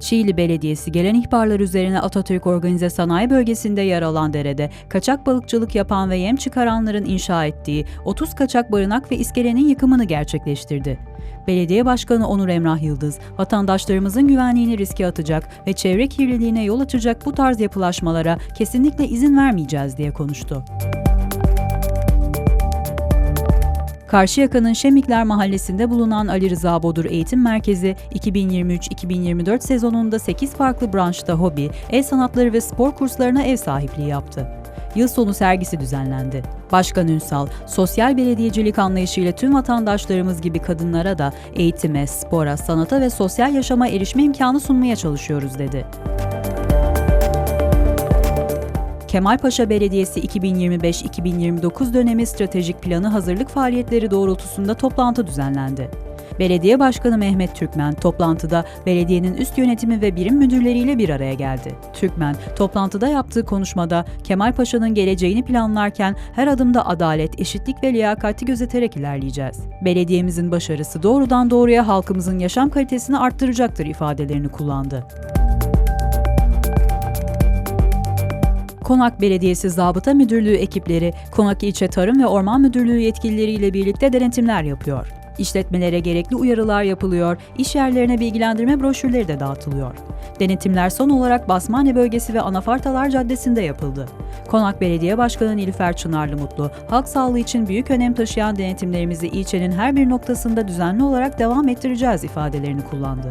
Çiğli Belediyesi gelen ihbarlar üzerine Atatürk Organize Sanayi Bölgesi'nde yer alan derede kaçak balıkçılık yapan ve yem çıkaranların inşa ettiği 30 kaçak barınak ve iskelenin yıkımını gerçekleştirdi. Belediye Başkanı Onur Emrah Yıldız, vatandaşlarımızın güvenliğini riske atacak ve çevre kirliliğine yol açacak bu tarz yapılaşmalara kesinlikle izin vermeyeceğiz diye konuştu. Karşıyaka'nın Şemikler Mahallesi'nde bulunan Ali Rıza Bodur Eğitim Merkezi, 2023-2024 sezonunda 8 farklı branşta hobi, el sanatları ve spor kurslarına ev sahipliği yaptı. Yıl sonu sergisi düzenlendi. Başkan Ünsal, sosyal belediyecilik anlayışıyla tüm vatandaşlarımız gibi kadınlara da eğitime, spora, sanata ve sosyal yaşama erişme imkanı sunmaya çalışıyoruz dedi. Kemalpaşa Belediyesi 2025-2029 dönemi stratejik planı hazırlık faaliyetleri doğrultusunda toplantı düzenlendi. Belediye Başkanı Mehmet Türkmen toplantıda belediyenin üst yönetimi ve birim müdürleriyle bir araya geldi. Türkmen, toplantıda yaptığı konuşmada Kemalpaşa'nın geleceğini planlarken her adımda adalet, eşitlik ve liyakati gözeterek ilerleyeceğiz. Belediyemizin başarısı doğrudan doğruya halkımızın yaşam kalitesini arttıracaktır ifadelerini kullandı. Konak Belediyesi Zabıta Müdürlüğü ekipleri, Konak İlçe Tarım ve Orman Müdürlüğü yetkilileriyle birlikte denetimler yapıyor. İşletmelere gerekli uyarılar yapılıyor, iş yerlerine bilgilendirme broşürleri de dağıtılıyor. Denetimler son olarak Basmane bölgesi ve Anafartalar Caddesi'nde yapıldı. Konak Belediye Başkanı Nilüfer Çınarlı Mutlu, halk sağlığı için büyük önem taşıyan denetimlerimizi ilçenin her bir noktasında düzenli olarak devam ettireceğiz ifadelerini kullandı.